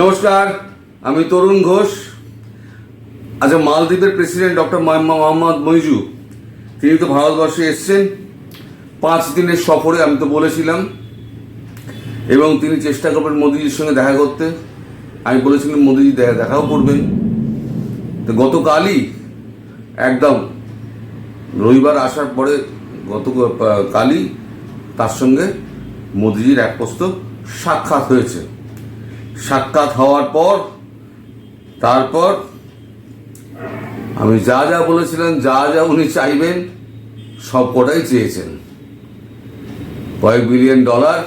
নমস্কার, আমি তরুণ ঘোষ। আচ্ছা মালদ্বীপের প্রেসিডেন্ট ডক্টর মোহাম্মদ মইজু তিনি তো ভারতবর্ষে এসছেন। পাঁচ দিনের সফরে আমি তো বলেছিলাম। এবং তিনি চেষ্টা করবেন মোদিজির সঙ্গে দেখা করতে। আমি বলেছিলাম মোদিজি দেখা, দেখাও করবেন। তো গতকালই একদম রবিবার আসার পরে গত কালই তার সঙ্গে মোদিজির এক পোস্ত সাক্ষাৎ হয়েছে। সাক্ষাৎ হওয়ার পর, তারপর আমি যা যা বলেছিলাম যা যা উনি চাইবেন, সব কটাই চেয়েছেন। কয়েক বিলিয়ন ডলার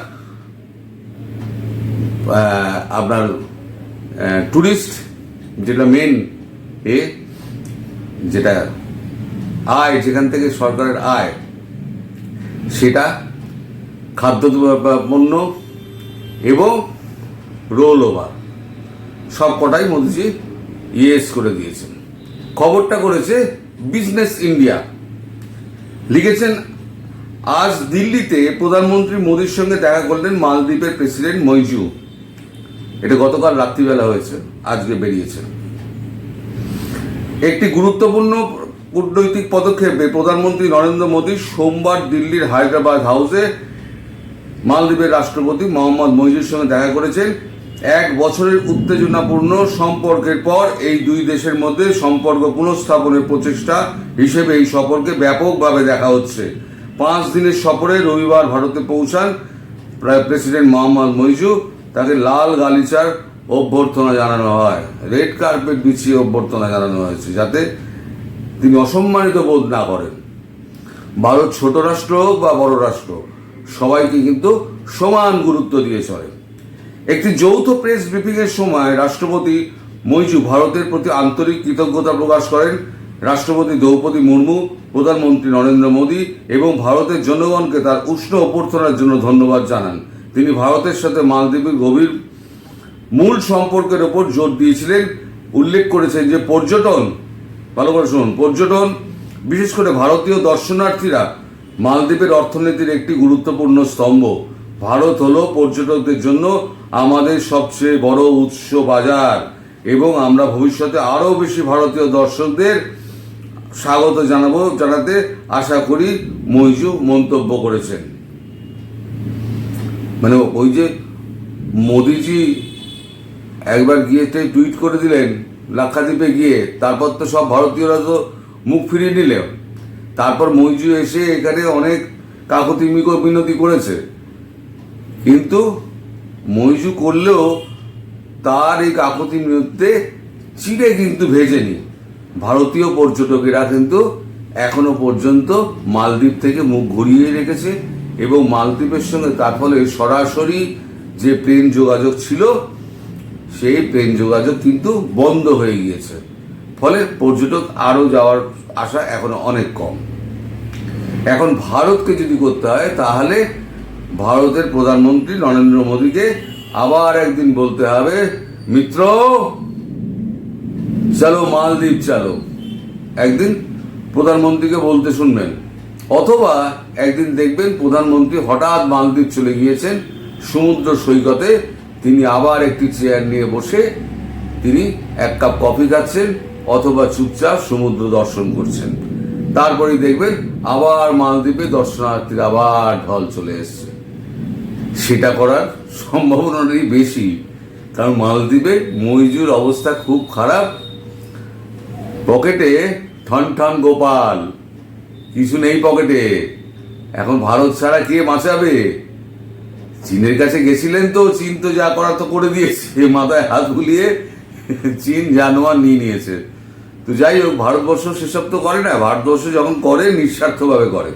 আপনার টুরিস্ট, যেটা মেন এ, যেটা আয়, যেখান থেকে সরকারের আয়, সেটা খাদ্য পণ্য এবং রোল ওভার। সব কটাই মোদিজি ইয়েস করে দিয়েছেন। খবরটা করেছে বিজনেস ইন্ডিয়া। লিখেছেন, আজ দিল্লিতে প্রধানমন্ত্রী মোদীর সঙ্গে দেখা করলেন মালদ্বীপের প্রেসিডেন্ট মইজু। এটা গতকাল রাত্রিবেলা হয়েছে, আজকে বেরিয়েছে একটি গুরুত্বপূর্ণ কূটনৈতিক পদক্ষেপে প্রধানমন্ত্রী নরেন্দ্র মোদী সোমবার দিল্লির হায়দ্রাবাদ হাউসে মালদ্বীপের রাষ্ট্রপতি মোহাম্মদ মইজুর সঙ্গে দেখা করেছেন। এক বছরের উত্তেজনাপূর্ণ সম্পর্কের পর এই দুই দেশের মধ্যে সম্পর্ক পুনঃস্থাপনের প্রচেষ্টা হিসেবে এই সফরকে ব্যাপকভাবে দেখা হচ্ছে। পাঁচ দিনের সফরে রবিবার ভারতে পৌঁছান প্রেসিডেন্ট মোহাম্মদ মইজু। তাকে লাল গালিচার অভ্যর্থনা জানানো হয়। রেড কার্পেট বিছিয়ে অভ্যর্থনা জানানো হয়েছে যাতে তিনি অসম্মানিত বোধ না করেন। ভারত ছোট রাষ্ট্র হোক বা বড় রাষ্ট্র, সবাইকে কিন্তু সমান গুরুত্ব দিয়ে চলে। একটি যৌথ প্রেস ব্রিফিংয়ের সময় রাষ্ট্রপতি মৈজু ভারতের প্রতি আন্তরিক কৃতজ্ঞতা প্রকাশ করেন। রাষ্ট্রপতি দ্রৌপদী মুর্মু, প্রধানমন্ত্রী নরেন্দ্র মোদী এবং ভারতের জনগণকে তার উষ্ণ অভ্যর্থনার জন্য ধন্যবাদ জানান। তিনি ভারতের সাথে মালদ্বীপের গভীর মূল সম্পর্কের ওপর জোর দিয়েছিলেন। উল্লেখ করেছেন যে পর্যটন, ভালো করে শুনুন, পর্যটন, বিশেষ করে ভারতীয় দর্শনার্থীরা মালদ্বীপের অর্থনীতির একটি গুরুত্বপূর্ণ স্তম্ভ। ভারত হল পর্যটকদের জন্য আমাদের সবচেয়ে বড় উৎস বাজার। এবং আমরা ভবিষ্যতে আরও বেশি ভারতীয় দর্শকদের স্বাগত জানাব, জানাতে আশা করি মইজু মন্তব্য করেছেন। মানে ওই যে মোদিজি একবার গিয়ে টুইট করে দিলেন, লাক্ষাদ্বীপে গিয়ে, তারপর তো সব ভারতীয়রা তো মুখ ফিরিয়ে নিল তারপর মইজু এসে এখানে অনেক কাকতি মিকো মিনতি করেছে। কিন্তু মইজু করলেও তার এই কাকতি মিনতিতে চিড়ে কিন্তু ভেজেনি। ভারতীয় পর্যটকেরা কিন্তু এখনও পর্যন্ত মালদ্বীপ থেকে মুখ ঘুরিয়ে রেখেছে এবং মালদ্বীপের সঙ্গে তার ফলে সরাসরি যে প্লেন যোগাযোগ ছিল, সেই প্লেন যোগাযোগ কিন্তু বন্ধ হয়ে গিয়েছে। ফলে পর্যটক আরও যাওয়ার আশা এখনও অনেক কম। এখন ভারতকে যদি করতে হয়, তাহলে ভারতের প্রধানমন্ত্রী নরেন্দ্র মোদীকে আবার একদিন বলতে হবে, মিত্র, চলো মালদ্বীপ চলো। একদিন প্রধানমন্ত্রীকে বলতে শুনবেন, অথবা একদিন দেখবেন প্রধানমন্ত্রী হঠাৎ মালদ্বীপ চলে গিয়েছেন, সমুদ্র সৈকতে তিনি আবার একটি চেয়ার নিয়ে বসে তিনি এক কাপ কফি খাচ্ছেন অথবা চুপচাপ সমুদ্র দর্শন করছেন। তারপরেই দেখবেন আবার মালদ্বীপে দর্শনার্থীরা আবার ঢল চলে এসছে। সেটা করার সম্ভাবনাটাই বেশি। কারণ মালদ্বীপে মইজুর অবস্থা খুব খারাপ। পকেটে ঠন ঠন গোপাল। কিছু নেই পকেটে। এখন ভারত ছাড়া কে বাঁচাবে? চীনের কাছে গেছিলেন তো, চীন তো যা করার তো করে দিয়েছে। মাথায় হাত বুলিয়ে চীন জানোয়ার নিয়ে নিয়েছে। তো যাই হোক, ভারতবর্ষ সেসব তো করে না। ভারতবর্ষ যখন করে, নিঃস্বার্থভাবে করে।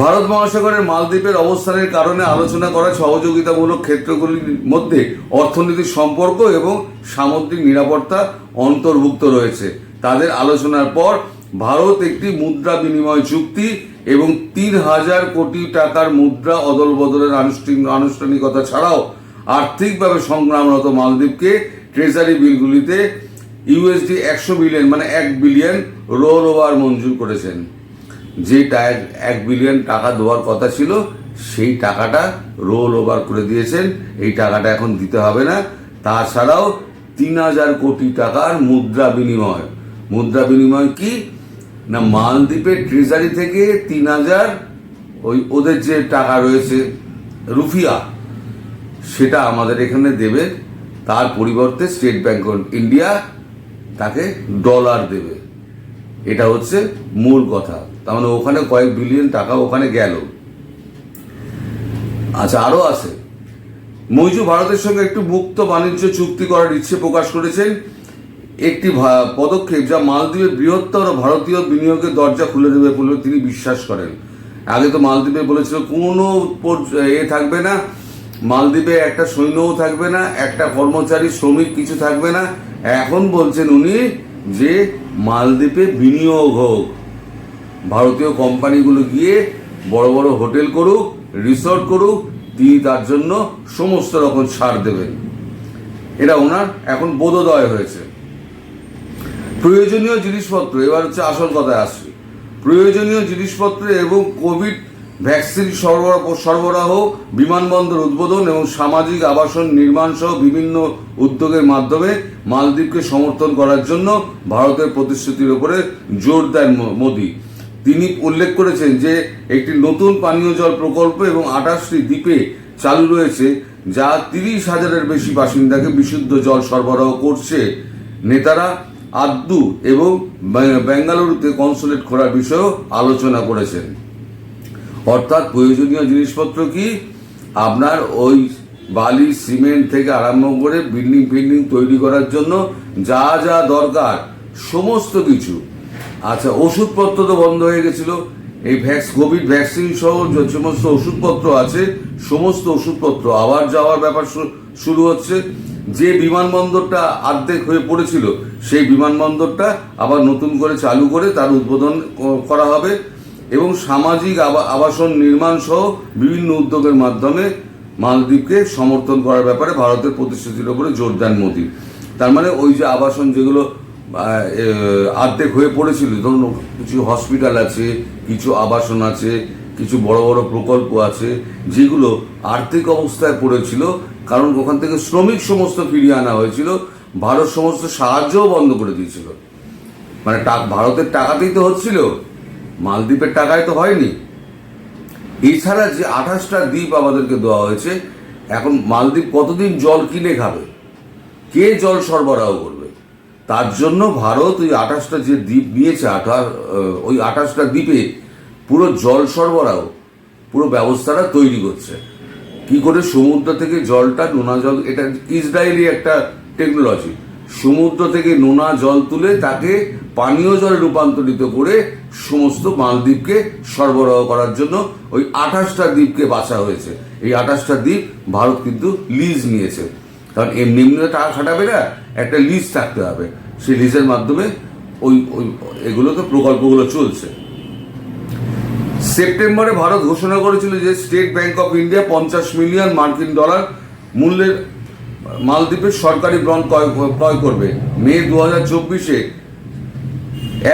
ভারত মহাসাগরের মালদ্বীপের অবস্থানের কারণে আলোচনা করা সহযোগিতামূলক ক্ষেত্রগুলির মধ্যে অর্থনৈতিক সম্পর্ক এবং সামুদ্রিক নিরাপত্তা অন্তর্ভুক্ত রয়েছে। তাদের আলোচনার পর ভারত একটি মুদ্রা বিনিময় চুক্তি এবং তিন হাজার কোটি টাকার মুদ্রা অদল বদলের আনুষ্ঠানিকতা ছাড়াও আর্থিকভাবে সংগ্রামরত মালদ্বীপকে ট্রেজারি বিলগুলিতে ইউএসডি একশো বিলিয়ন মানে এক বিলিয়ন রোল ওভার মঞ্জুর করেছেন। যে এক বিলিয়ন টাকা দেওয়ার কথা ছিল, সেই টাকাটা রোল ওভার করে দিয়েছেন। এই টাকাটা এখন দিতে হবে না। তাছাড়াও তিন হাজার কোটি টাকার মুদ্রা বিনিময়। মুদ্রা বিনিময় কি? না, মালদ্বীপের ট্রেজারি থেকে তিন হাজার ওই ওদের যে টাকা রয়েছে, রুফিয়া, সেটা আমাদের এখানে দেবে। তার পরিবর্তে স্টেট ব্যাংক অফ ইন্ডিয়া তাকে ডলার দেবে। এটা হচ্ছে মূল কথা। তার মানে ওখানে কয়েক বিলিয়ন টাকা ওখানে গেল। আচ্ছা আরও আছে। মৈজু ভারতের সঙ্গে একটু মুক্ত বাণিজ্য চুক্তি করার ইচ্ছে প্রকাশ করেছেন। একটি পদক্ষেপ যা মালদ্বীপের বৃহত্তর ভারতীয় বিনিয়োগের দরজা খুলে দেবে বলে তিনি বিশ্বাস করেন। আগে তো মালদ্বীপে বলেছিল, কোনো এ থাকবে না। মালদ্বীপে একটা সৈন্যও থাকবে না, একটা কর্মচারী, শ্রমিক কিছু থাকবে না। এখন বলছেন উনি যে মালদ্বীপে বিনিয়োগ হোক। ভারতীয় কোম্পানিগুলো গিয়ে বড় বড় হোটেল করুক, রিসর্ট করুক, তিনি তার জন্য সমস্ত রকম ছাড় দেবেন। এটা ওনার এখন বোধোদয় হয়েছে। প্রয়োজনীয় জিনিসপত্র, এবার হচ্ছে আসল কথায় আসছে। প্রয়োজনীয় জিনিসপত্র এবং কোভিড ভ্যাকসিন সরবরাহ সরবরাহ, বিমানবন্দর উদ্বোধন এবং সামাজিক আবাসন নির্মাণ সহ বিভিন্ন উদ্যোগের মাধ্যমে মালদ্বীপকে সমর্থন করার জন্য ভারতের প্রতিশ্রুতির উপরে জোর দেন মোদী। তিনি উল্লেখ করেছেন যে একটি নতুন পানীয় জল প্রকল্প এবং আঠাশটি দ্বীপে চালু রয়েছে, যা তিরিশ হাজারের বেশি বাসিন্দাকে বিশুদ্ধ জল সরবরাহ করছে। নেতারা আদ্দু এবং বেঙ্গালুরুতে কনসুলেট খোলার বিষয়েও আলোচনা করেছেন। অর্থাৎ প্রয়োজনীয় জিনিসপত্র কি? আপনার ওই বালি, সিমেন্ট থেকে আরম্ভ করে বিল্ডিং ফিল্ডিং তৈরি করার জন্য যা যা দরকার, সমস্ত কিছু। আচ্ছা ওষুধপত্র তো বন্ধ হয়ে গেছিল। এই ভ্যাক্স কোভিড ভ্যাকসিন সহ যে সমস্ত ওষুধপত্র আছে, সমস্ত ওষুধপত্র আবার যাওয়ার ব্যাপার শুরু হচ্ছে। যে বিমানবন্দরটা অর্ধেক হয়ে পড়েছিল, সেই বিমানবন্দরটা আবার নতুন করে চালু করে তার উদ্বোধন করা হবে এবং সামাজিক আবা- আবাসন নির্মাণ সহ বিভিন্ন উদ্যোগের মাধ্যমে মালদ্বীপকে সমর্থন করার ব্যাপারে ভারতের প্রতিশ্রুতির উপরে জোর দেন মোদী। তার মানে ওই যে আবাসন যেগুলো অর্ধেক হয়ে পড়েছিল। ধরুন, কিছু হসপিটাল আছে, কিছু আবাসন আছে, কিছু বড় বড় প্রকল্প আছে, যেগুলো আর্থিক অবস্থায় পড়েছিল, কারণ ওখান থেকে শ্রমিক সমস্ত ফিরিয়ে আনা হয়েছিল, ভারত সমস্ত সাহায্যও বন্ধ করে দিয়েছিল। মানে ভারতের টাকাতেই তো হচ্ছিল, মালদ্বীপের টাকায় তো হয়নি। এছাড়া যে আঠাশটা দ্বীপ আমাদেরকে দেওয়া হয়েছে, এখন মালদ্বীপ কতদিন জল কিনে খাবে? কে জল সরবরাহ করবে? তার জন্য ভারত ওই আঠাশটা যে দ্বীপ নিয়েছে আঠা আহ, ওই আঠাশটা দ্বীপে পুরো জল সরবরাহ পুরো ব্যবস্থাটা তৈরি করছে। কি করে সমুদ্র থেকে জলটা নোনা জল এটা ইসরায়েলি একটা টেকনোলজি সমুদ্র থেকে নোনা জল তুলে তাকে পানীয় জলে রূপান্তরিত করে সমস্ত মালদ্বীপকে সরবরাহ করার জন্য ওই আঠাশটা দ্বীপকে বাছা হয়েছে। এই আঠাশটা দ্বীপ ভারত কিন্তু লিজ নিয়েছে। কারণ এমনি এমনি টাকা খাটাবে না, একটা লিজ থাকতে হবে। সেই লিজের মাধ্যমে ওই ওই এগুলোতে প্রকল্পগুলো চলছে। সেপ্টেম্বরে ভারত ঘোষণা করেছিল যে স্টেট ব্যাংক অফ ইন্ডিয়া পঞ্চাশ মিলিয়ন মার্কিন ডলার মূল্যের মালদ্বীপের সরকারি বন্ড ক্রয় ক্রয় করবে। মে দু হাজার চব্বিশে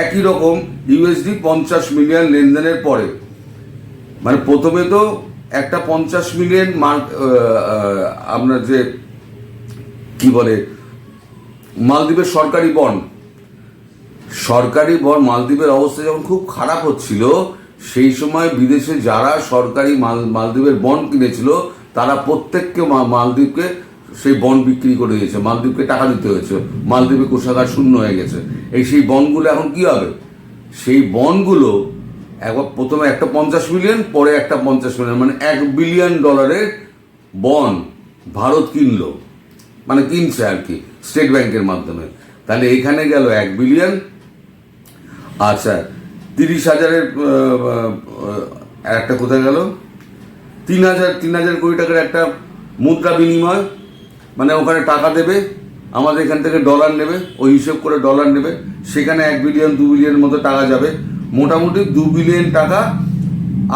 একই রকম ইউএসডি পঞ্চাশ মিলিয়ন লেনদেনের পরে। মানে প্রথমে তো একটা পঞ্চাশ মিলিয়ন মার্ক আপনার যে কি বলে, মালদ্বীপের সরকারি বন্ড সরকারি বন্ড মালদ্বীপের অবস্থা যখন খুব খারাপ হচ্ছিল, সেই সময় বিদেশে যারা সরকারি মাল, মালদ্বীপের বন্ড কিনেছিল, তারা প্রত্যেককে মালদ্বীপকে সেই বন্ড বিক্রি করে দিয়েছে, মালদ্বীপকে টাকা দিতে হয়েছে। মালদ্বীপে কোষাগার শূন্য হয়ে গেছে। এই সেই বনগুলো এখন কি হবে? সেই বন্ডগুলো একবার প্রথমে একটা পঞ্চাশ মিলিয়ন, পরে একটা পঞ্চাশ মিলিয়ন মানে এক বিলিয়ন ডলারের বন্ড ভারত কিনলো। মানে কিনছে আর কি, স্টেট ব্যাংকের মাধ্যমে। তাহলে এখানে গেল এক বিলিয়ন। আচ্ছা তিরিশ হাজারের একটা কোথায় গেল? তিন হাজার তিন হাজার কোটি টাকার একটা মুদ্রা বিনিময়। মানে ওখানে টাকা দেবে, আমাদের এখান থেকে ডলার নেবে, ওই হিসেব করে ডলার নেবে। সেখানে এক বিলিয়ন, দু বিলিয়ন মতো টাকা যাবে। মোটামুটি দু বিলিয়ন টাকা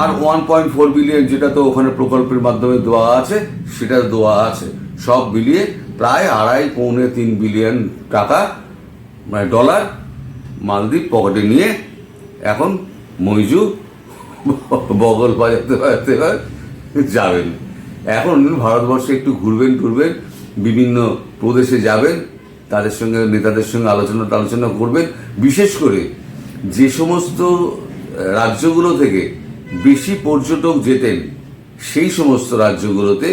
আর ওয়ান পয়েন্ট ফোর বিলিয়ন যেটা তো ওখানে প্রকল্পের মাধ্যমে দেওয়া আছে, সেটা দেওয়া আছে। সব মিলিয়ে প্রায় আড়াই পৌনে তিন বিলিয়ন টাকা মানে ডলার মালদ্বীপ পকেটে নিয়ে এখন মইজু বগল বাজাতে বাজাতে যাবেন। এখন ভারতবর্ষে একটু ঘুরবেন, টুরবেন, বিভিন্ন প্রদেশে যাবেন, তাদের সঙ্গে, নেতাদের সঙ্গে আলোচনা আলোচনা করবেন। বিশেষ করে যে সমস্ত রাজ্যগুলো থেকে বেশি পর্যটক যেতেন, সেই সমস্ত রাজ্যগুলোতে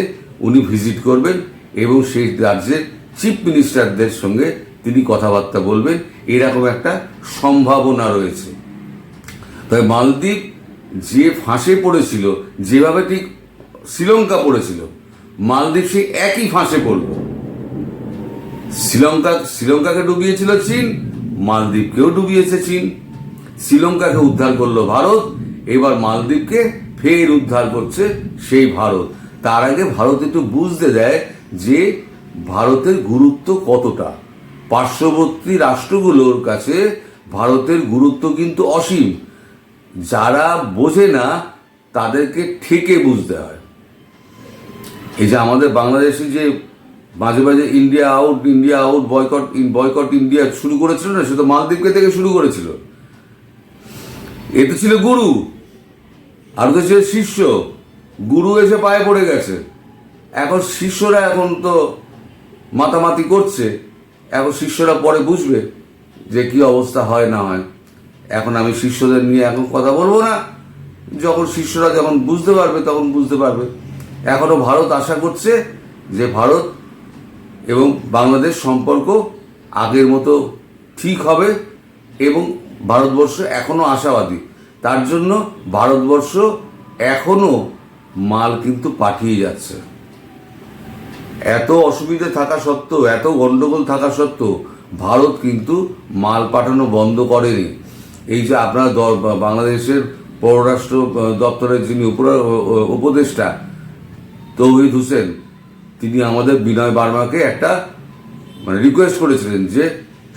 উনি ভিজিট করবেন। এবং সেই রাজ্যের চিফ মিনিস্টারদের সঙ্গে তিনি কথাবার্তা বলবেন। এরকম একটা সম্ভাবনা রয়েছে। তবে মালদ্বীপ যে ফাঁসে পড়েছিল, যেভাবে ঠিক শ্রীলঙ্কা পড়েছিল, মালদ্বীপ সেই একই ফাঁসে পড়ল। শ্রীলঙ্কা, শ্রীলঙ্কাকে ডুবিয়েছিল চীন, মালদ্বীপকেও ডুবিয়েছে চীন। শ্রীলঙ্কাকে উদ্ধার করল ভারত, এবার মালদ্বীপকে ফের উদ্ধার করছে সেই ভারত। তার আগে ভারত একটু বুঝতে দেয় যে ভারতের গুরুত্ব কতটা? পার্শ্ববর্তী রাষ্ট্রগুলোর কাছে ভারতের গুরুত্ব কিন্তু অসীম। যারা বোঝে না, তাদেরকে ঠেকে বুঝতে হয়। এই যে আমাদের বাংলাদেশে যে মাঝে মাঝে India out India out, boycott boycott India শুরু করেছিল না, সে তো মালদ্বীপকে থেকে শুরু করেছিল। এ তো ছিল গুরু। আর তো ছিল শিষ্য। গুরু এসে পায়ে পড়ে গেছে। এখন শিষ্যরা এখন তো মাতামাতি করছে, এখন শিষ্যরা পরে বুঝবে যে কি অবস্থা হয় না হয়। এখন আমি শিষ্যদের নিয়ে এখন কথা বলব না। যখন শিষ্যরা যখন বুঝতে পারবে, তখন বুঝতে পারবে। এখনও ভারত আশা করছে যে ভারত এবং বাংলাদেশ সম্পর্ক আগের মতো ঠিক হবে এবং ভারতবর্ষ এখনও আশাবাদী। তার জন্য ভারতবর্ষ এখনও মাল কিন্তু পাঠিয়ে যাচ্ছে। এত অসুবিধা থাকা সত্ত্বেও, এত গন্ডগোল থাকা সত্ত্বেও ভারত কিন্তু মাল পাঠানো বন্ধ করেনি। এই যে আপনার বাংলাদেশের পররাষ্ট্র দপ্তরের যিনি উপদেষ্টা তৌহিদ হোসেন, তিনি আমাদের বিনয় বার্মাকে একটা মানে রিকোয়েস্ট করেছিলেন যে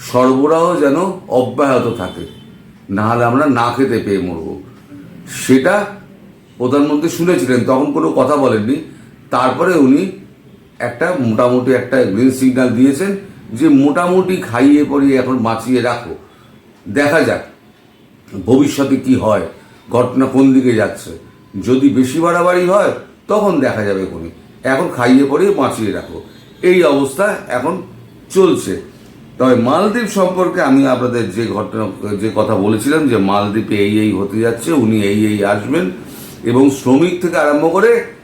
সরবরাহ যেন অব্যাহত থাকে, না হলে আমরা না খেতে পেয়ে মরব। সেটা প্রধানমন্ত্রী শুনেছিলেন, তখন কোনো কথা বলেননি। তারপরে উনি একটা মোটামুটি একটা গ্রিন সিগন্যাল দিয়েছেন যে মোটামুটি খাইয়ে পরিয়ে এখন বাঁচিয়ে রাখো। দেখা যাক ভবিষ্যতে কি হয়, ঘটনা কোন দিকে যাচ্ছে। যদি বেশি বাড়াবাড়ি হয়, তখন দেখা যাবে কোনি। এখন খাইয়ে পরিয়ে বাঁচিয়ে রাখো। এই অবস্থা এখন চলছে। তবে মালদ্বীপ সম্পর্কে আমি আপনাদের যে ঘটনা, যে কথা বলেছিলাম যে মালদ্বীপে এই এই হতে যাচ্ছে, উনি এই এই আসবেন এবং শ্রমিক থেকে আরম্ভ করে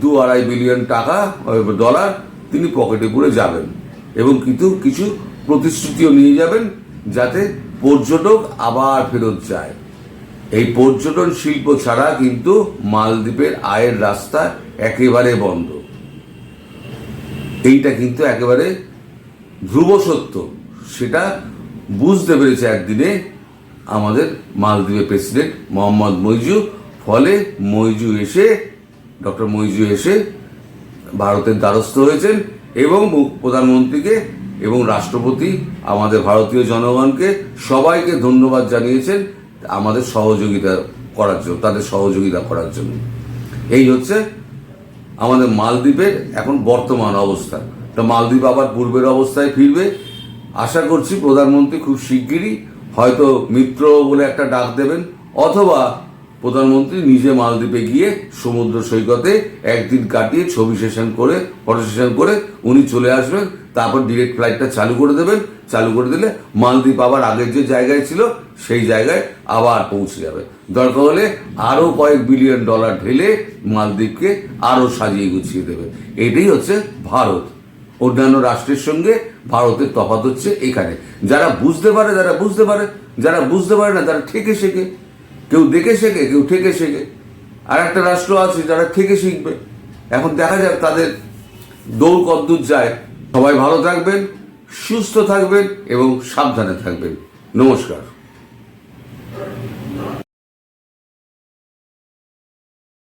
দু আড়াই বিলিয়ন টাকা ডলার তিনি পকেটে করে যাবেন। এবং কিন্তু কিছু প্রতিশ্রুতিও নিয়ে যাবেন যাতে পর্যটক আবার ফেরত যায়। এই পর্যটন শিল্প ছাড়া কিন্তু মালদ্বীপের আয়ের রাস্তা একেবারে বন্ধ। এইটা কিন্তু একেবারে ধ্রুব সত্য। সেটা বুঝতে পেরেছে একদিনে আমাদের মালদ্বীপের প্রেসিডেন্ট মোহাম্মদ মইজু। ফলে মইজু এসে ডক্টর মইজু এসে ভারতের দ্বারস্থ হয়েছেন এবং প্রধানমন্ত্রীকে এবং রাষ্ট্রপতি, আমাদের ভারতীয় জনগণকে সবাইকে ধন্যবাদ জানিয়েছেন আমাদের সহযোগিতা করার জন্য, তাদের সহযোগিতা করার জন্য। এই হচ্ছে আমাদের মালদ্বীপের এখন বর্তমান অবস্থা। তো মালদ্বীপ আবার পূর্বের অবস্থায় ফিরবে। আশা করছি প্রধানমন্ত্রী খুব শিগগিরই হয়তো মিত্র বলে একটা ডাক দেবেন, অথবা প্রধানমন্ত্রী নিজে মালদ্বীপে গিয়ে সমুদ্র সৈকতে একদিন কাটিয়ে ছবি সেশন করে, ফটো সেশন করে উনি চলে আসবেন, তারপর ডিরেক্ট ফ্লাইটটা চালু করে দেবেন। চালু করে দিলে মালদ্বীপ আবার আগের যে জায়গায় ছিল, সেই জায়গায় আবার পৌঁছে যাবে। দরকার হলে আরও কয়েক বিলিয়ন ডলার ঢেলে মালদ্বীপকে আরও সাজিয়ে গুছিয়ে দেবে। এটাই হচ্ছে ভারত। অন্যান্য রাষ্ট্রের সঙ্গে ভারতের তফাত হচ্ছে এখানে। যারা বুঝতে পারে, যারা বুঝতে পারে, যারা বুঝতে পারে না, তারা ঠেকে শেখে। কেউ দেখে শেখে, কেউ থেকে শেখে। আর একটা রাষ্ট্র আছে যারা থেকে শিখবে। এখন দেখা যাক তাদের দৌড় কদ্দূর যায়। সবাই ভালো থাকবেন, সুস্থ থাকবেন এবং সাবধানে থাকবেন। নমস্কার।